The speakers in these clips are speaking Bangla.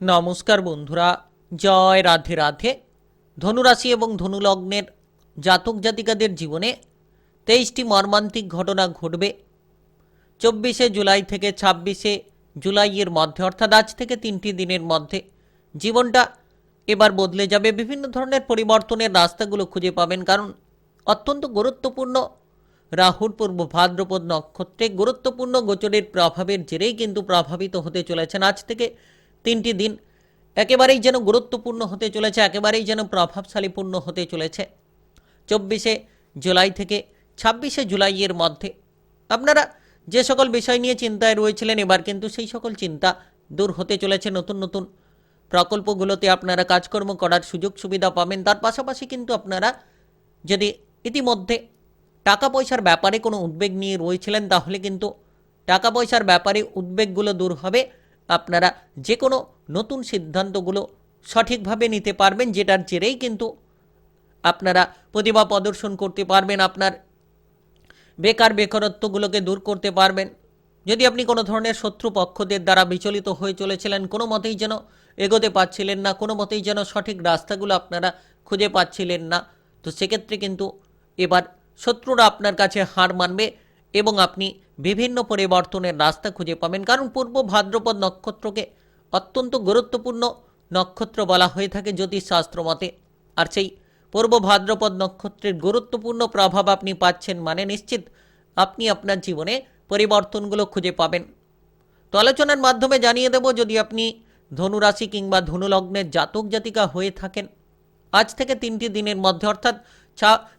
নমস্কার বন্ধুরা, জয় রাধে রাধে। ধনুরাশি এবং ধনুলগ্নের জাতক জাতিকাদের জীবনে তেইশটি মর্মান্তিক ঘটনা ঘটবে। চব্বিশে জুলাই থেকে ছাব্বিশে জুলাইয়ের মধ্যে, অর্থাৎ আজ থেকে তিনটি দিনের মধ্যে, জীবনটা এবার বদলে যাবে। বিভিন্ন ধরনের পরিবর্তনের রাস্তাগুলো খুঁজে পাবেন, কারণ অত্যন্ত গুরুত্বপূর্ণ রাহুর পূর্ব ভাদ্রপদ নক্ষত্রে গুরুত্বপূর্ণ গোচরের প্রভাবের জেরেই কিন্তু প্রভাবিত হতে চলেছেন। আজ থেকে তিনটি দিন একেবারেই যেন গুরুত্বপূর্ণ হতে চলেছে, একেবারেই যেন প্রভাবশালীপূর্ণ হতে চলেছে। চব্বিশে জুলাই থেকে ছাব্বিশে জুলাইয়ের মধ্যে আপনারা যে সকল বিষয় নিয়ে চিন্তায় রয়েছিলেন, এবার কিন্তু সেই সকল চিন্তা দূর হতে চলেছে। নতুন নতুন প্রকল্পগুলোতে আপনারা কাজকর্ম করার সুযোগ সুবিধা পাবেন। তার পাশাপাশি কিন্তু আপনারা যদি ইতিমধ্যে টাকা পয়সার ব্যাপারে কোনো উদ্বেগ নিয়ে রয়েছিলেন, তাহলে কিন্তু টাকা পয়সার ব্যাপারে উদ্বেগগুলো দূর হবে। আপনারা যে কোনো নতুন সিদ্ধান্তগুলো সঠিকভাবে নিতে পারবেন, যেটার জেরেই কিন্তু আপনারা প্রতিভা প্রদর্শন করতে পারবেন, আপনার বেকার বেকারত্বগুলোকে দূর করতে পারবেন। যদি আপনি কোনো ধরনের শত্রু পক্ষদের দ্বারা বিচলিত হয়ে চলেছিলেন, কোনো মতেই যেন এগোতে পারছিলেন না, কোনো মতেই যেন সঠিক রাস্তাগুলো আপনারা খুঁজে পাচ্ছিলেন না, তো সেক্ষেত্রে কিন্তু এবার শত্রুরা আপনার কাছে হার মানবে এবং আপনি বিভিন্ন পরিবর্তনের রাস্তা খুঁজে পাবেন, কারণ পূর্ব ভাদ্রপদ নক্ষত্রকে অত্যন্ত গুরুত্বপূর্ণ নক্ষত্র বলা হয়ে থাকে জ্যোতিষশাস্ত্র মতে। আর সেই পূর্ব ভাদ্রপদ নক্ষত্রের গুরুত্বপূর্ণ প্রভাব আপনি পাচ্ছেন মানে নিশ্চিত আপনি আপনার জীবনে পরিবর্তনগুলো খুঁজে পাবেন। তো আলোচনার মাধ্যমে জানিয়ে দেব, যদি আপনি ধনুরাশি কিংবা ধনুলগ্নের জাতক জাতিকা হয়ে থাকেন, আজ থেকে তিনটি দিনের মধ্যে, অর্থাৎ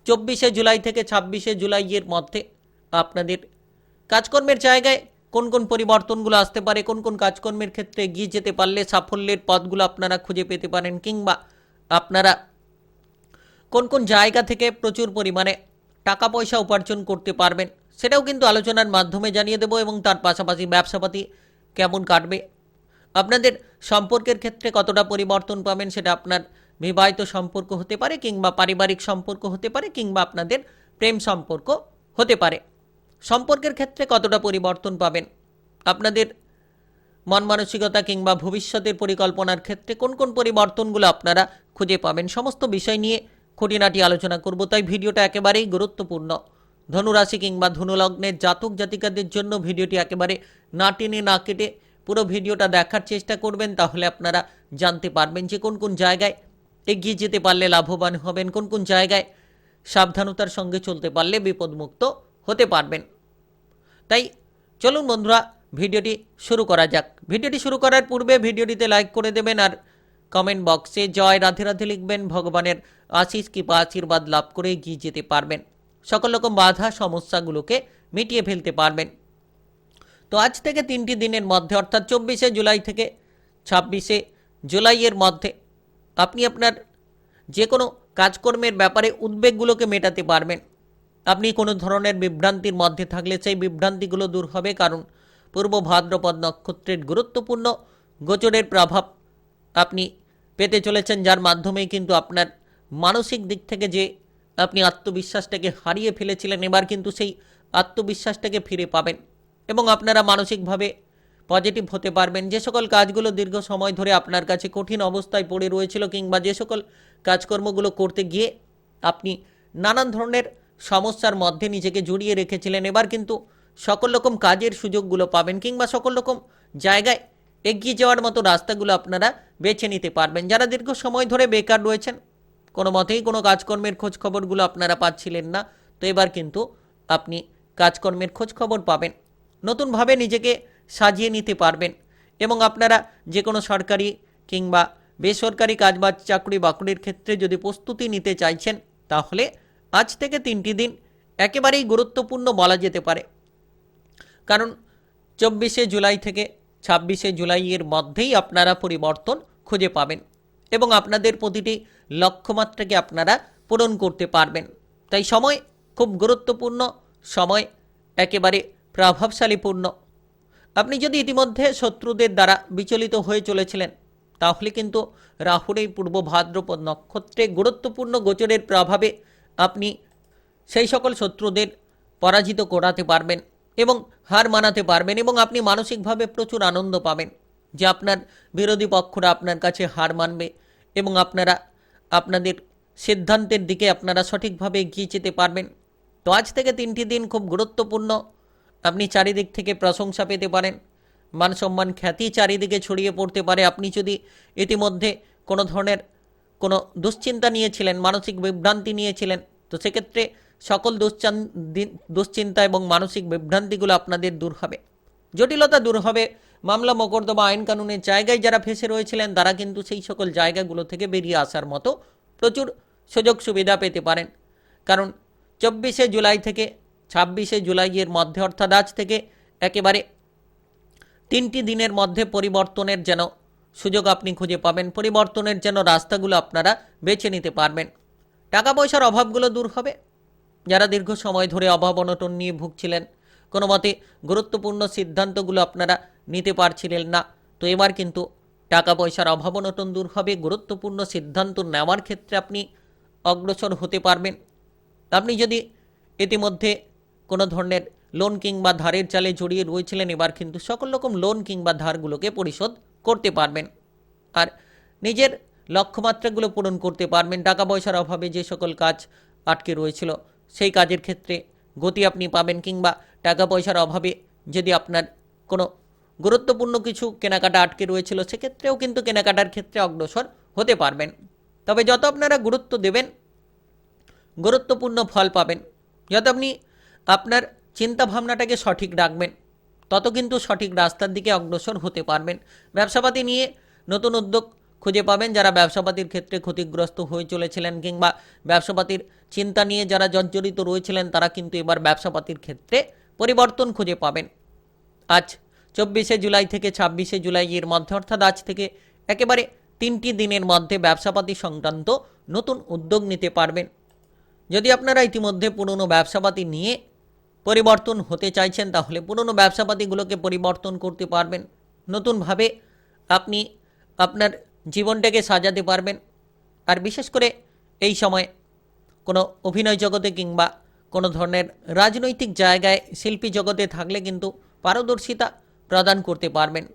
চব্বিশে জুলাই থেকে ছাব্বিশে জুলাইয়ের মধ্যে আপনাদের কাজকর্মের জায়গায় কোন কোন পরিবর্তনগুলো আসতে পারে, কোন কোন কাজকর্মের ক্ষেত্রে এগিয়ে যেতে পারলে সাফল্যের পথগুলো আপনারা খুঁজে পেতে পারেন কিংবা আপনারা কোন কোন জায়গা থেকে প্রচুর পরিমাণে টাকা পয়সা উপার্জন করতে পারবেন, সেটাও কিন্তু আলোচনার মাধ্যমে জানিয়ে দেবো এবং তার পাশাপাশি ব্যবসাপাতি কেমন কাটবে, আপনাদের সম্পর্কের ক্ষেত্রে কতটা পরিবর্তন পাবেন সেটা আপনার বিবাহিত সম্পর্ক হতে পারে কিংবা পারিবারিক সম্পর্ক হতে পারে কিংবা আপনাদের প্রেম সম্পর্ক হতে পারে। সম্পর্কের ক্ষেত্রে কতটা পরিবর্তন পাবেন? আপনাদের মন মানসিকতা কিংবা ভবিষ্যতের পরিকল্পনার ক্ষেত্রে কোন কোন পরিবর্তনগুলো আপনারা খুঁজে পাবেন? সমস্ত বিষয় নিয়ে খুঁটিনাটি আলোচনা করব, তাই ভিডিওটা একেবারেই গুরুত্বপূর্ণ। ধনুরাশি কিংবা ধনুলগ্নের জাতক জাতিকাদের জন্য ভিডিওটি একেবারে না টেনে না কেটে পুরো ভিডিওটা দেখার চেষ্টা করবেন, তাহলে আপনারা জানতে পারবেন যে কোন কোন জায়গায় এগিয়ে যেতে পারলে লাভবান হবেন, কোন কোন জায়গায় সাবধানতার সঙ্গে চলতে পারলে বিপদমুক্ত হতে পারবেন। তাই চলুন বন্ধুরা, ভিডিওটি শুরু করা যাক। ভিডিওটি শুরু করার পূর্বে ভিডিওটিতে লাইক করে দেবেন আর কমেন্ট বক্সে জয় রাধে রাধে লিখবেন। ভগবানের আশিস কৃপা, আশীর্বাদ লাভ করে এগিয়ে যেতে পারবেন। সকল রকম বাধা, সমস্যাগুলোকে মিটিয়ে ফেলতে পারবেন। তো আজ থেকে তিনটি দিনের মধ্যে, অর্থাৎ চব্বিশে জুলাই থেকে ছাব্বিশে জুলাইয়ের মধ্যে আপনি আপনার যে কোনো কাজকর্মের ব্যাপারে উদ্বেগগুলোকে মেটাতে পারবেন। আপনি কোনো ধরনের বিভ্রান্তির মধ্যে থাকলে সেই বিভ্রান্তিগুলো দূর হবে, কারণ পূর্ব ভাদ্রপদ নক্ষত্রের গুরুত্বপূর্ণ গোচরের প্রভাব আপনি পেতে চলেছেন, যার মাধ্যমে কিন্তু আপনার মানসিক দিক থেকে যে আপনি আত্মবিশ্বাসটাকে হারিয়ে ফেলেছিলেন, এবার কিন্তু সেই আত্মবিশ্বাসটাকে ফিরে পাবেন এবং আপনারা মানসিকভাবে পজিটিভ হতে পারবেন। যে সকল কাজগুলো দীর্ঘ সময় ধরে আপনার কাছে কঠিন অবস্থায় পড়ে রয়েছিল, কিংবা যে সকল কাজকর্মগুলো করতে গিয়ে আপনি নানান ধরনের সমস্যার মধ্যে নিজেকে জড়িয়ে রেখেছিলেন। এবার কিন্তু সকল রকম কাজের সুযোগগুলো পাবেন কিংবা সকল রকম জায়গায় এগিয়ে যাওয়ার মতো রাস্তাগুলো আপনারা বেছে নিতে পারবেন। যারা দীর্ঘ সময় ধরে বেকার রয়েছেন, কোনো মতেই কোনো কাজকর্মের খোঁজ খবরগুলো আপনারা পাচ্ছিলেন না। তো এবার কিন্তু আপনি কাজকর্মের খোঁজ খবর পাবেন, নতুনভাবে নিজেকে সাজিয়ে নিতে পারবেন এবং আপনারা যে কোনো সরকারি কিংবা বেসরকারি কাজ বা চাকরি বাকরির ক্ষেত্রে যদি প্রস্তুতি নিতে চাইছেন, তাহলে আজ থেকে তিনটি দিন একেবারেই গুরুত্বপূর্ণ বলা যেতে পারে। কারণ চব্বিশে জুলাই থেকে ছাব্বিশে জুলাইয়ের মধ্যেই আপনারা পরিবর্তন খুঁজে পাবেন এবং আপনাদের প্রতিটি লক্ষ্যমাত্রাকে আপনারা পূরণ করতে পারবেন। তাই সময় খুব গুরুত্বপূর্ণ, সময় একেবারে প্রভাবশালীপূর্ণ। আপনি যদি ইতিমধ্যে শত্রুদের দ্বারা বিচলিত হয়ে চলেছিলেন, তাহলে কিন্তু রাহুর এই পূর্ব ভাদ্রপদ নক্ষত্রে গুরুত্বপূর্ণ গোচরের প্রভাবে আপনি সেই সকল শত্রুদের পরাজিত করাতে পারবেন এবং হার মানাতে পারবেন এবং আপনি মানসিকভাবে প্রচুর আনন্দ পাবেন যে আপনার বিরোধী পক্ষরা আপনার কাছে হার মানবে এবং আপনারা, আপনাদের সিদ্ধান্তের দিকে আপনারা সঠিকভাবে এগিয়ে যেতে পারবেন। তো আজ থেকে তিনটি দিন খুব গুরুত্বপূর্ণ। আপনি চারিদিক থেকে প্রশংসা পেতে পারেন। মান সম্মান খ্যাতি চারিদিকে ছড়িয়ে পড়তে পারে। আপনি যদি ইতিমধ্যে কোনো ধরনের কোনো দুশ্চিন্তা নিয়েছিলেন, মানসিক বিভ্রান্তি নিয়েছিলেন, তো সেক্ষেত্রে সকল দুশ্চান দুশ্চিন্তা এবং মানসিক বিভ্রান্তিগুলো আপনাদের দূর হবে। জটিলতা দূর হবে, মামলা, মোকদ্দমা, আইন কানুনের জায়গায় যারা ফেসে রয়েছিলেন, তারা কিন্তু সেই সকল জায়গাগুলো থেকে বেরিয়ে আসার মতো প্রচুর সুযোগ সুবিধা পেতে পারেন। কারণ চব্বিশে জুলাই থেকে, ছাব্বিশে জুলাইয়ের মধ্যে, অর্থাৎ আজ থেকে, একেবারে তিনটি দিনের মধ্যে পরিবর্তনের যেন সুযোগ আপনি খুঁজে পাবেন, পরিবর্তনের যেন রাস্তাগুলো আপনারা বেছে নিতে পারবেন। টাকা পয়সার অভাবগুলো দূর হবে। যারা দীর্ঘ সময় ধরে অভাব অনটন নিয়ে ভুগছিলেন, কোনো মতে গুরুত্বপূর্ণ সিদ্ধান্তগুলো আপনারা নিতে পারছিলেন না। তো এবার কিন্তু টাকা পয়সার অভাব অনটন দূর হবে, গুরুত্বপূর্ণ সিদ্ধান্ত নেওয়ার ক্ষেত্রে আপনি অগ্রসর হতে পারবেন। আপনি যদি ইতিমধ্যে কোনো ধরনের লোন কিংবা ধারের চালে জড়িয়ে রয়েছিলেন, এবার কিন্তু সকল রকম লোন কিংবা ধারগুলোকে পরিশোধ করতে পারবেন। আর নিজের লক্ষ্যমাত্রাগুলো পূরণ করতে পারবেন। টাকা পয়সার অভাবে যে সকল কাজ আটকে রয়েছিল, সেই কাজের ক্ষেত্রে গতি আপনি পাবেন কিংবা টাকা পয়সার অভাবে যদি আপনার কোনো গুরুত্বপূর্ণ কিছু কেনাকাটা আটকে রয়েছিল, সেক্ষেত্রেও কিন্তু কেনাকাটার ক্ষেত্রে অগ্রসর হতে পারবেন। তবে যত আপনারা গুরুত্ব দেবেন, গুরুত্বপূর্ণ ফল পাবেন। যত আপনি আপনার চিন্তা ভাবনাটাকে সঠিক রাখবেন তত কিন্তু সঠিক রাস্তার দিকে অগ্রসর হতে পারবেন। ব্যবসাপাতি নিয়ে নতুন উদ্যোগ খুঁজে পাবেন যারা ব্যবসাপাতির ক্ষেত্রে ক্ষতিগ্রস্ত হয়ে চলেছিলেন কিংবা ব্যবসাপাতির চিন্তা নিয়ে যারা জর্জরিত রয়েছিলেন, তারা কিন্তু এবার ব্যবসাপাতির ক্ষেত্রে পরিবর্তন খুঁজে পাবেন। আজ চব্বিশে জুলাই থেকে ছাব্বিশে জুলাই এর মধ্যে, অর্থাৎ আজ থেকে একেবারে তিনটি দিনের মধ্যে ব্যবসাপাতি সংক্রান্ত নতুন উদ্যোগ নিতে পারবেন। যদি আপনারা ইতিমধ্যে পুরনো ব্যবসাপাতি নিয়ে পরিবর্তন হতে চাইছেন, তাহলে পুরনো ব্যবসাপাতিগুলোকে পরিবর্তন করতে পারবেন। নতুনভাবে আপনি আপনার জীবনটাকে সাজাতে পারবেন। আর বিশেষ করে এই সময় কোনো অভিনয় জগতে কিংবা কোনো ধরনের রাজনৈতিক জায়গায় শিল্পী জগতে থাকলে কিন্তু পারদর্শিতা প্রদান করতে পারবেন।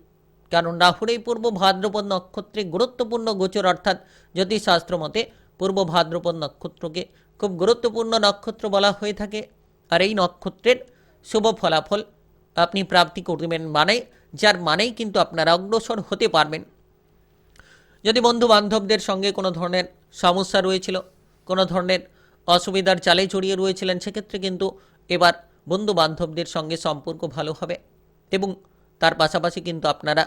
কারণ রাহুর এই পূর্ব ভাদ্রপদ নক্ষত্রে গুরুত্বপূর্ণ গোচর, অর্থাৎ জ্যোতিষশাস্ত্র মতে পূর্ব ভাদ্রপদ নক্ষত্রকে খুব গুরুত্বপূর্ণ নক্ষত্র বলা হয়ে থাকে। আর এই নক্ষত্রের শুভ ফলাফল আপনি প্রাপ্তি করবেন মানে যার মানেই কিন্তু আপনারা অগ্রসর হতে পারবেন। যদি বন্ধু বান্ধবদের সঙ্গে কোনো ধরনের সমস্যা রয়েছিল, কোনো ধরনের অসুবিধার চালে জড়িয়ে রয়েছিলেন, সেক্ষেত্রে কিন্তু এবার বন্ধু বান্ধবদের সঙ্গে সম্পর্ক ভালো হবে এবং তার পাশাপাশি কিন্তু আপনারা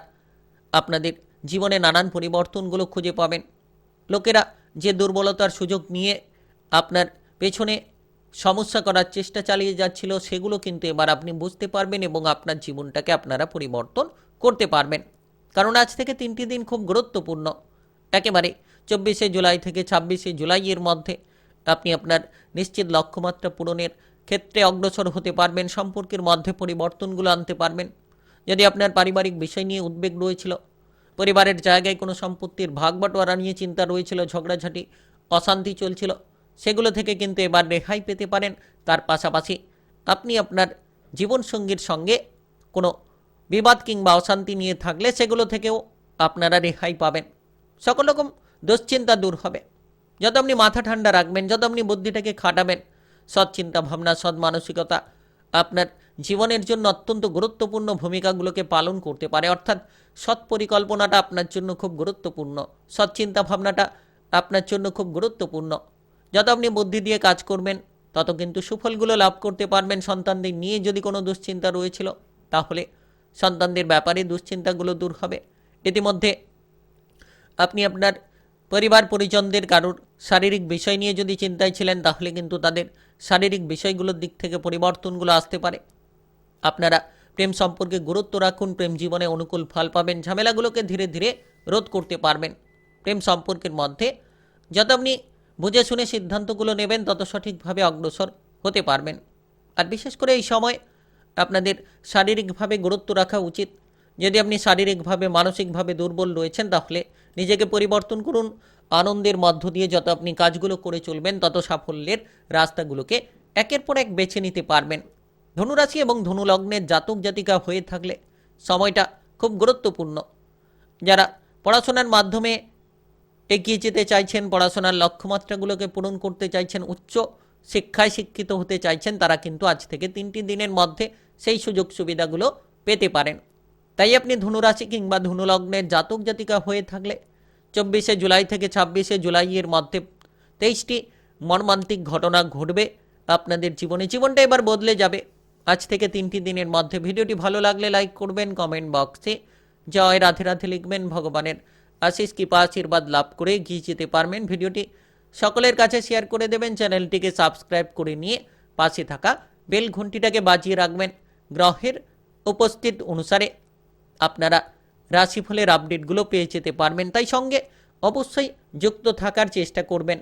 আপনাদের জীবনে নানান পরিবর্তনগুলো খুঁজে পাবেন। লোকেরা যে দুর্বলতার সুযোগ নিয়ে আপনার পেছনে সমস্যা করার চেষ্টা চালিয়ে যাচ্ছিল, সেগুলো কিন্তু এবার আপনি বুঝতে পারবেন এবং আপনার জীবনটাকে আপনারা পরিবর্তন করতে পারবেন। কারণ আজ থেকে তিনটি দিন খুব গুরুত্বপূর্ণ। একেবারে চব্বিশে জুলাই থেকে ছাব্বিশে জুলাইয়ের মধ্যে আপনি আপনার নিশ্চিত লক্ষ্যমাত্রা পূরণের ক্ষেত্রে অগ্রসর হতে পারবেন, সম্পর্কের মধ্যে পরিবর্তনগুলো আনতে পারবেন। যদি আপনার পারিবারিক বিষয় নিয়ে উদ্বেগ রয়েছিল, পরিবারের জায়গায় কোনো সম্পত্তির ভাগ বাটোয়ারা নিয়ে চিন্তা রয়েছিল, ঝগড়াঝাটি, অশান্তি চলছিল সেগুলো থেকে কিন্তু এবার রেহাই পেতে পারেন। তার পাশাপাশি আপনি আপনার জীবনসঙ্গীর সঙ্গে কোনো বিবাদ কিংবা অশান্তি নিয়ে থাকলে সেগুলো থেকেও আপনারা রেহাই পাবেন। সকল রকম দুশ্চিন্তা দূর হবে। যত আপনি মাথা ঠান্ডা রাখবেন, যত আপনি বুদ্ধিটাকে খাটাবেন সৎ চিন্তা ভাবনা, সৎ মানসিকতা আপনার জীবনের জন্য অত্যন্ত গুরুত্বপূর্ণ ভূমিকাগুলোকে পালন করতে পারে। অর্থাৎ সৎ পরিকল্পনাটা আপনার জন্য খুব গুরুত্বপূর্ণ। সৎ চিন্তা ভাবনাটা আপনার জন্য খুব গুরুত্বপূর্ণ। যত আপনি বুদ্ধি দিয়ে কাজ করবেন, তত কিন্তু সুফলগুলো লাভ করতে পারবেন। সন্তানদের নিয়ে যদি কোনো দুশ্চিন্তা রয়েছিল, তাহলে সন্তানদের ব্যাপারে দুশ্চিন্তাগুলো দূর হবে। ইতিমধ্যে আপনি আপনার পরিবার পরিজনদের কারোর শারীরিক বিষয় নিয়ে যদি চিন্তায় ছিলেন, তাহলে কিন্তু তাদের শারীরিক বিষয়গুলোর দিক থেকে পরিবর্তনগুলো আসতে পারে। আপনারা প্রেম সম্পর্কে গুরুত্ব রাখুন, প্রেম জীবনে অনুকূল ফল পাবেন, ঝামেলাগুলোকে ধীরে ধীরে রোধ করতে পারবেন। প্রেম সম্পর্কের মধ্যে যত আপনি বুঝে শুনে সিদ্ধান্তগুলো নেবেন তত সঠিকভাবে অগ্রসর হতে পারবেন। আর বিশেষ করে এই সময় আপনাদের শারীরিকভাবে গুরুত্ব রাখা উচিত। যদি আপনি শারীরিকভাবে, মানসিকভাবে দুর্বল রয়েছেন, তাহলে নিজেকে পরিবর্তন করুন। আনন্দের মধ্য দিয়ে যত আপনি কাজগুলো করে চলবেন, তত সাফল্যের রাস্তাগুলোকে একের পর এক বেছে নিতে পারবেন। ধনুরাশি এবং ধনুলগ্নের জাতক জাতিকা হয়ে থাকলে সময়টা খুব গুরুত্বপূর্ণ। যারা পড়াশোনার মাধ্যমে এগিয়ে যেতে চাইছেন, পড়াশোনার লক্ষ্যমাত্রাগুলোকে পূরণ করতে চাইছেন, উচ্চ শিক্ষায় শিক্ষিত হতে চাইছেন, তারা কিন্তু আজ থেকে তিনটি দিনের মধ্যে সেই সুযোগ সুবিধাগুলো পেতে পারেন। তাই আপনি ধনুরাশি কিংবা ধনুলগ্নের জাতক জাতিকা হয়ে থাকলে চব্বিশে জুলাই থেকে ছাব্বিশে জুলাইয়ের মধ্যে তেইশটি মর্মান্তিক ঘটনা ঘটবে আপনাদের জীবনে, জীবনটা এবার বদলে যাবে। আজ থেকে তিনটি দিনের মধ্যে ভিডিওটি ভালো লাগলে লাইক করবেন, কমেন্ট বক্সে জয় রাধে রাধে লিখবেন, ভগবানের আশিস কৃপা আশীর্বাদ লাভ করে এগিয়ে যেতে পারবেন। ভিডিওটি সকলের কাছে শেয়ার করে দেবেন। চ্যানেলটিকে সাবস্ক্রাইব করে নিয়ে পাশে থাকা বেল ঘন্টিটাকে বাজিয়ে রাখবেন। গ্রহের উপস্থিত অনুসারে আপনারা রাশিফলের আপডেটগুলো পেয়ে যেতে পারবেন। তাই সঙ্গে অবশ্যই যুক্ত থাকার চেষ্টা করবেন।